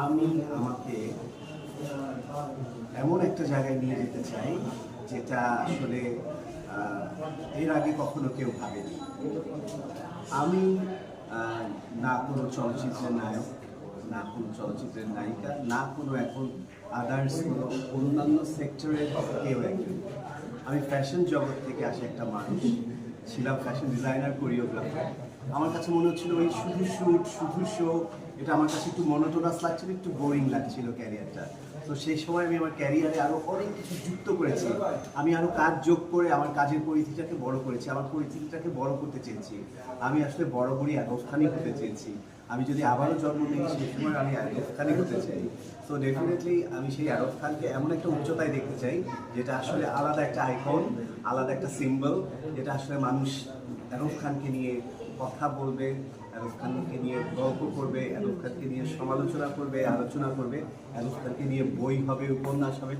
আমি আমাকে এমন একটা জায়গায় নিয়ে যেতে চাই, যেটা আসলে এর আগে কখনো কেউ ভাবেনি। আমি না কোনো চলচ্চিত্রের নায়ক, না কোনো চলচ্চিত্রের নায়িকা, না কোনো এখন আদার্স কোনো অন্যান্য সেক্টরের কেউ একজন। আমি ফ্যাশন জগৎ থেকে আসা একটা মানুষ, ছিলাম ফ্যাশন ডিজাইনার কোরিওগ্রাফার আমার কাছে মনে হচ্ছিল ওই শুধু শ্যুট শুধু শো এটা আমার কাছে একটু মনোটোনাস লাগছিল, একটু বোরিং লাগছিল ক্যারিয়ারটা তো সেই সময় আমি আমার ক্যারিয়ারে আরও অনেক কিছু যুক্ত করেছি। আমি আরও কাজ যোগ করে আমার কাজের পরিধিটাকে বড় করেছি, আমার পরিধিটাকে বড় করতে চেয়েছি। আমি আসলে বড় বড়ি আরফখানি হতে চেয়েছি। আমি যদি আবারও জন্ম নিই সেই সময় আমি আরফ খানি হতে চাই। তো ডেফিনেটলি আমি সেই খানকে এমন একটা উচ্চতায় দেখতে চাই, যেটা আসলে আলাদা একটা আইকন আলাদা একটা সিম্বল যেটা আসলে মানুষ আরফ খানকে নিয়ে কথা বলবে আরফ খানকে নিয়ে গল্প করবে আরফ খানকে নিয়ে সমালোচনা করবে, আলোচনা করবে আরফ খানকে নিয়ে বই হবে, উপন্যাস হবে